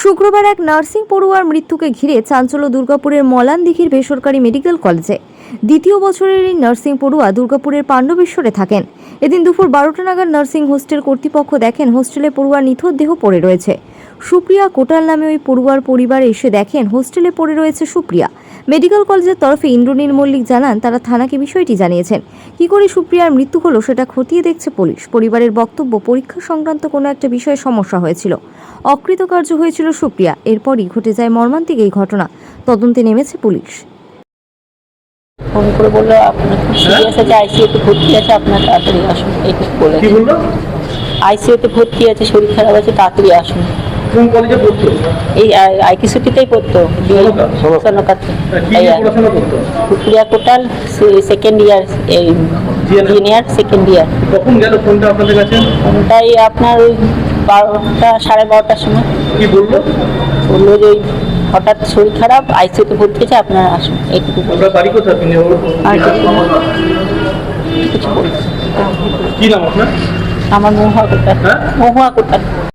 শুক্রবার এক নার্সিং পড়ুয়ার মৃত্যুকে ঘিরে চাঞ্চল্য দুর্গাপুরের মলান দিঘির বেসরকারি মেডিকেল কলেজে। দ্বিতীয় বছরের এই নার্সিং পড়ুয়া দুর্গাপুরের পাণ্ডবেশ্বরে থাকেন। এদিন দুপুর বারোটা নাগাদ নার্সিং হোস্টেল কর্তৃপক্ষ দেখেন হোস্টেলে পড়ুয়ার নিথর দেহ পড়ে রয়েছে। সুপ্রিয়া কোটাল নামে ওই পড়ুয়ার পরিবার এসে দেখেন হোস্টেলে পড়ে রয়েছে সুপ্রিয়া। মেডিকেল কলেজের তরফে ইন্দ্রনীল মল্লিক জানান, তারা থানাকে বিষয়টি জানিয়েছেন। কি করে সুপ্রিয়ার মৃত্যু হলো সেটা খতিয়ে দেখছে পুলিশ। পরিবারের বক্তব্য পরীক্ষা সংক্রান্ত কোনো একটা বিষয়ে সমস্যা হয়েছিল। অকৃতকার্য হয়েছিল সুপ্রিয়া। এরপরই ঘটে যায় মর্মান্তিক এই ঘটনা। তদন্তে নেমেছে পুলিশ। ফোন করে বলল আপনার খুব সিরিয়াস আছে? আইসিইউতে ভর্তি আছে? আপনার তাড়াতাড়ি আসুন। বলে। কি বলল? আইসিইউতে ভর্তি আছে শরীর খারাপ আছে তাড়াতাড়ি আসুন। কোন কলেজে পড়তো? এই আইকিসুটিতেই পড়তো। সনকাতে করতো? কোটাল সেকেন্ড ইয়ার? জিনিয়ার সেকেন্ড ইয়ার কখন গেল ফোনটা আপনাদের কাছে? ওটাই আপনার ওই বারোটা সাড়ে বারোটার সময়। কি বলল? বলল যে হঠাৎ শরীর খারাপ আইসিউতে ভর্তি হয়েছে আপনারা আসুন এইটুকু বলে বাড়ি কোথায়। কি। নাম আপনার? আমার মহুয়া কোটাল হ্যাঁ? মহুয়া কোটাল